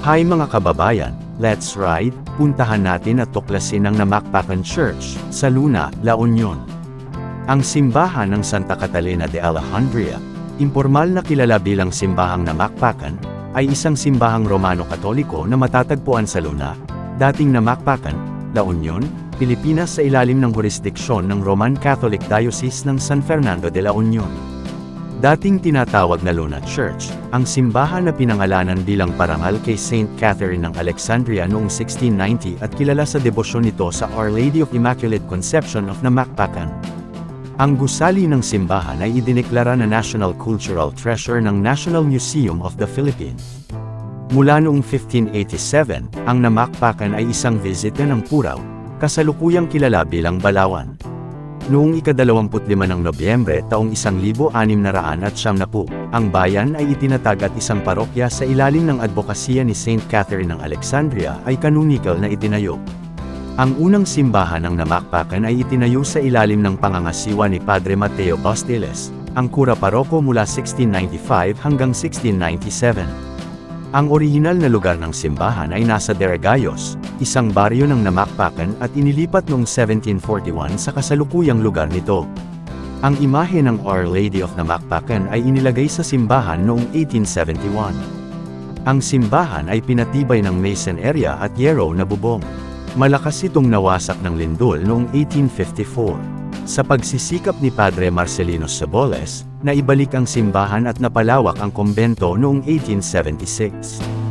Hi mga kababayan, let's ride, puntahan natin at tuklasin ang Namakpakan Church, sa Luna, La Union. Ang simbahan ng Santa Catalina de Alejandria, impormal na kilala bilang simbahang Namakpakan, ay isang simbahang Romano-Katoliko na matatagpuan sa Luna, dating Namakpakan, La Union, Pilipinas sa ilalim ng jurisdiksyon ng Roman Catholic Diocese ng San Fernando de la Union. Dating tinatawag na Luna Church, ang simbahan na pinangalanan bilang parangal kay Saint Catherine ng Alexandria noong 1690 at kilala sa debosyon nito sa Our Lady of Immaculate Conception of Namakpakan. Ang gusali ng simbahan ay idineklara na National Cultural Treasure ng National Museum of the Philippines. Mula noong 1587, ang Namakpakan ay isang visita ng Puraw, kasalukuyang kilala bilang Balawan. Noong ika-25 ng Nobyembre taong 1670, ang bayan ay itinatag at isang parokya sa ilalim ng advokasya ni St. Catherine ng Alexandria ay canonical na itinayo. Ang unang simbahan ng Namakpakan ay itinayo sa ilalim ng pangangasiwa ni Padre Mateo Bastiles, ang kura paroko mula 1695 hanggang 1697. Ang orihinal na lugar ng simbahan ay nasa Deragayos, isang baryo ng Namakpakan at inilipat noong 1741 sa kasalukuyang lugar nito. Ang imahe ng Our Lady of Namakpakan ay inilagay sa simbahan noong 1871. Ang simbahan ay pinatibay ng mason area at yero na bubong. Malakas itong nawasak ng lindol noong 1854. Sa pagsisikap ni Padre Marcelino Saboles, na ibalik ang simbahan at napalawak ang kumbento noong 1876.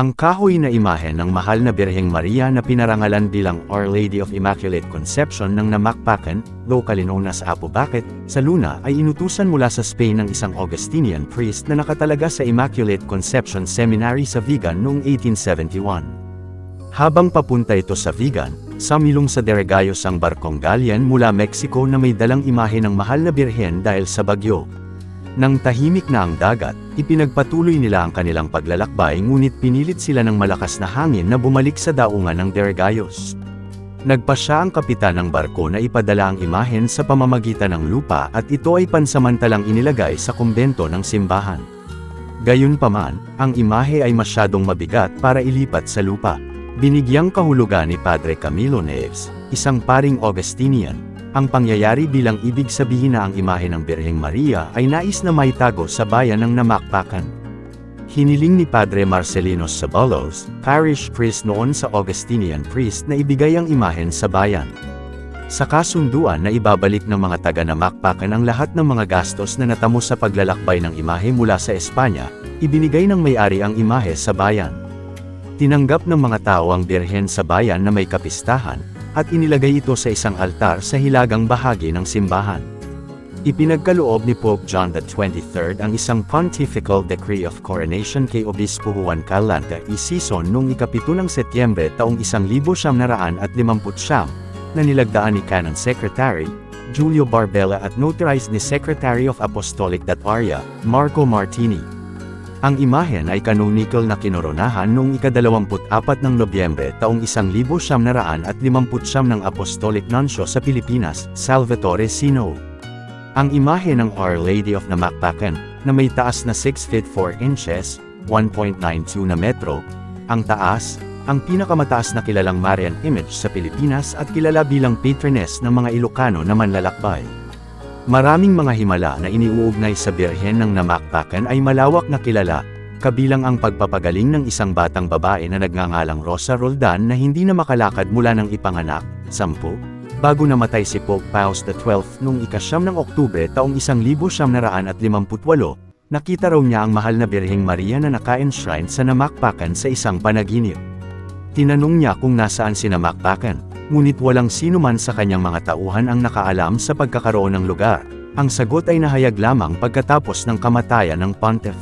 Ang kahoy na imahe ng mahal na Birheng Maria na pinarangalan bilang Our Lady of Immaculate Conception ng namakpakan, locally known as Apo Bakit, sa Luna ay inutusan mula sa Spain ng isang Augustinian priest na nakatalaga sa Immaculate Conception Seminary sa Vigan noong 1871. Habang papunta ito sa Vigan, samilong sa Deregayos ang barkong Galian mula Mexico na may dalang imahe ng mahal na birhen dahil sa bagyo. Nang tahimik na ang dagat, ipinagpatuloy nila ang kanilang paglalakbay ngunit pinilit sila ng malakas na hangin na bumalik sa daungan ng Deregayos. Nagpa siya ang kapitan ng barko na ipadala ang imahen sa pamamagitan ng lupa at ito ay pansamantalang inilagay sa kumbento ng simbahan. Gayunpaman, ang imahe ay masyadong mabigat para ilipat sa lupa. Binigyang kahulugan ni Padre Camilo Neves, isang paring Augustinian, ang pangyayari bilang ibig sabihin na ang imahe ng Birheng Maria ay nais na maitago sa bayan ng namakpakan. Hiniling ni Padre Marcelino Sabalos, parish priest noon sa Augustinian priest na ibigay ang imahen sa bayan. Sa kasunduan na ibabalik ng mga taga namakpakan ang lahat ng mga gastos na natamo sa paglalakbay ng imahe mula sa Espanya, ibinigay ng may-ari ang imahe sa bayan. Tinanggap ng mga tao ang birhen sa bayan na may kapistahan, at inilagay ito sa isang altar sa hilagang bahagi ng simbahan. Ipinagkaloob ni Pope John XXIII ang isang Pontifical Decree of Coronation kay Obispo Juan Calanta y Sison noong ikapito ng Setyembre taong 1959 na nilagdaan ni Canon Secretary, Julio Barbella at notarized ni Secretary of Apostolic Dataria, Marco Martini. Ang imahen ay canonical na kinoronahan noong ikadalawamput-apat ng Nobyembre taong 1959 ng Apostolic Nuncio sa Pilipinas, Salvatore Sino. Ang imahe ng Our Lady of Namakpakan, na may taas na 6 feet 4 inches, 1.92 na metro, ang taas, ang pinakamataas na kilalang Marian image sa Pilipinas at kilala bilang patroness ng mga Ilocano na manlalakbay. Maraming mga himala na iniuugnay sa Birhen ng Namakpakan ay malawak na kilala, kabilang ang pagpapagaling ng isang batang babae na nagngangalang Rosa Roldan na hindi na makalakad mula ng ipanganak, 10, bago namatay si Pope Pius XII noong ikasyam ng Oktubre taong 1958, nakita raw niya ang mahal na Birheng Maria na naka-enshrine sa Namakpakan sa isang panaginip. Tinanong niya kung nasaan si Namakpakan, ngunit walang sino man sa kanyang mga tauhan ang nakaalam sa pagkakaroon ng lugar. Ang sagot ay nahayag lamang pagkatapos ng kamatayan ng Pontiff.